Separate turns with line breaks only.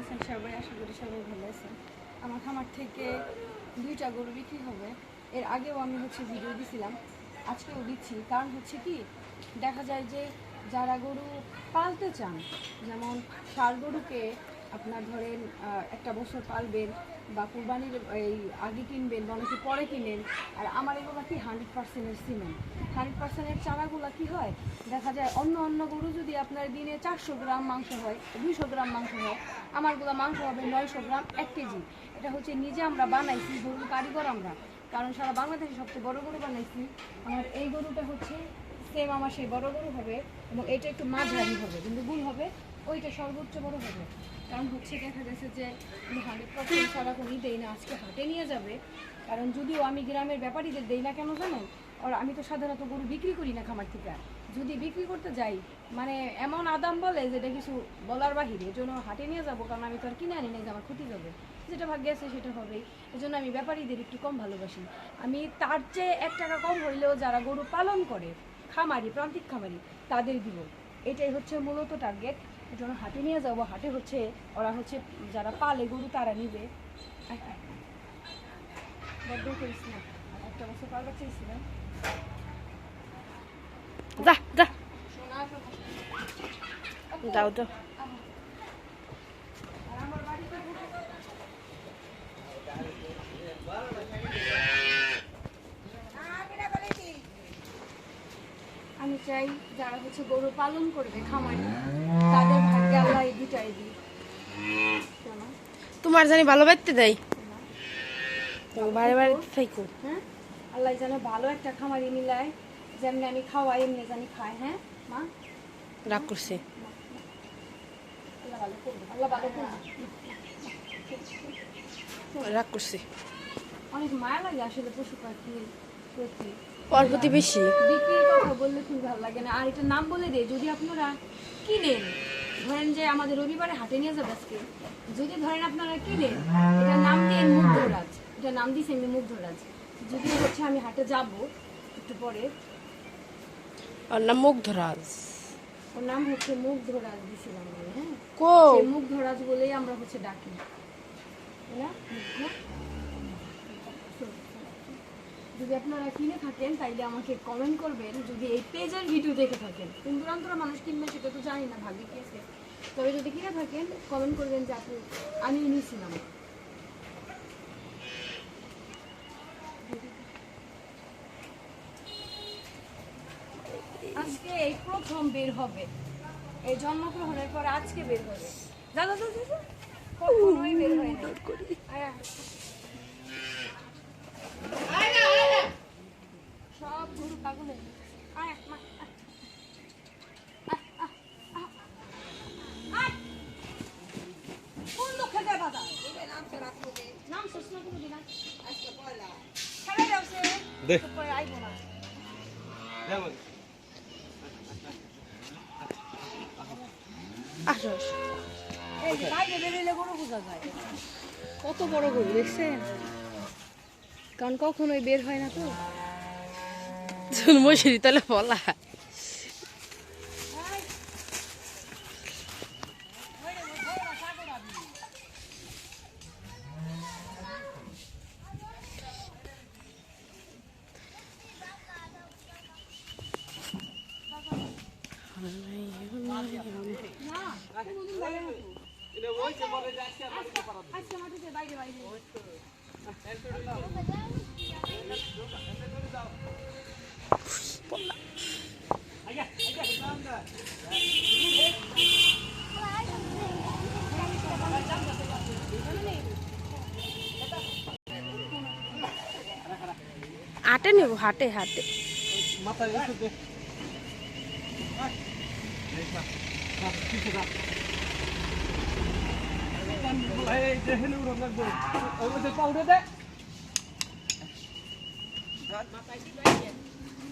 আছেন সবাই, আশা করি সবাই ভালো আছেন। আমার খামার থেকে দুইটা গরু বিক্রি হবে। এর আগেও আমি হচ্ছে ভিডিও দিছিলাম, আজকেও দিচ্ছি। কারণ হচ্ছে কি, দেখা যায় যে যারা গরু পালতে চান, যেমন ষাড় গরুকে আপনার ধরেন একটা বছর পালবেন বা কুরবানির এই আগে কিনবেন বা অনেকে পরে কিনেন, আর আমার এগুলো কি হান্ড্রেড পার্সেন্টের সিমেন্ট? হান্ড্রেড পার্সেন্টের চারাগুলো কি হয়? দেখা যায় অন্য অন্য গরু যদি আপনার দিনে চারশো গ্রাম মাংস হয়, দুইশো গ্রাম মাংস হয়, আমারগুলো মাংস হবে নয়শো গ্রাম এক কেজি। এটা হচ্ছে নিজে আমরা বানাইছি, গরুর কারিগর আমরা। কারণ সারা বাংলাদেশে সবচেয়ে বড় গরু বানাইছি, আমার এই গরুটা হচ্ছে সেম আমার সেই বড় গরু হবে এবং এটা একটু মাঝারি হবে, কিন্তু গুণ হবে ওইটা সর্বোচ্চ বড় হবে। কারণ হচ্ছে দেখা গেছে যে হান্ড্রেড পার্সেন্ট সারাক্ষণই দেই না, আজকে হাটে নিয়ে যাবে। কারণ যদিও আমি গ্রামের ব্যাপারীদের দেই না কেন জানেন? আর আমি তো সাধারণত গরু বিক্রি করি না খামার থেকে। যদি বিক্রি করতে যাই মানে এমন আদাম বলে যেটা কিছু বলার বাহিরে জন্য হাটে নিয়ে যাব, কারণ আমি তো আর কিনে আনি না আমার ক্ষতি হবে। যেটা ভাগ্যে আছে সেটা হবেই। এই জন্য আমি ব্যাপারীদের একটু কম ভালোবাসি। আমি তার চেয়ে এক টাকা কম হইলেও যারা গরু পালন করে, খামারি, প্রান্তিক খামারি, তাদের দিব। এটাই হচ্ছে মূলত টার্গেট জন্য হাটে নিয়ে যাব। হাটে হচ্ছে ওরা হচ্ছে যারা পালে গরু তারা নিবে। করিস না। একটা বছর চেয়েছিলাম
যা যা।
আমি চাই যারা হচ্ছে গরু পালন করবে খামারি
তোমার জানি ভালো বাইতে দেয়। থাইকো।
হ্যাঁ? আল্লাহ ভালো একটা খামারি মিলায় যেমনি আমি খাওয়াই এমনি জানি খায় হ্যাঁ? মা?
রাগ করছে। রাগ করছে।
অনেক মায়া লাগে আসলে পশু পাখির প্রতি
ওর প্রতি বেশি।
বিক্রির কথা বললে খুব ভালো লাগে না। আর এটা নাম বলে দে যদি আপনারা কিনেন ধরেন যে আমাদের রবিবারে হাটে নিয়ে যাবে আজকে। যদি ধরেন আপনারা কিনেন এটা নাম দিয়ে মুগ্ধরাজ। এটা নাম দিয়েছি আমি মুগ্ধরাজ। যদি হচ্ছে আমি হাটে যাব একটু পরে।
ওর নাম মুগ্ধরাজ।
ওর নাম হচ্ছে মুগ্ধরাজ দিয়েছিলাম আমি হ্যাঁ
কো
মুগ্ধরাজ বলেই আমরা হচ্ছে ডাকি। না? মুগ্ধ? যদি আপনারা কিনে থাকেন তাইলে আমাকে কমেন্ট করবেন যদি এই পেজের ভিডিও দেখে থাকেন কোন দূরান্তরা মানুষ কিনবে সেটা তো জানি না ভাগ্যে কি তবে যদি কিনে থাকেন কমেন্ট করবেন যে আপনি আমি নিয়েছিলাম আজকে এই প্রথম বের হবে এই জন্মগ্রহণের পর আজকে বের হবে দাদা দাদা কখনোই বের হয় না। সব গরু পাগল হয়ে গেছে। আয়, মা, কত বড় গরু দেখছেন? কারণ কখনোই বের হয় না তো।
জন্মশরী তাহলে বলা
বাইরে
হাটে নেব হাটে হাটে।
পাউডার দে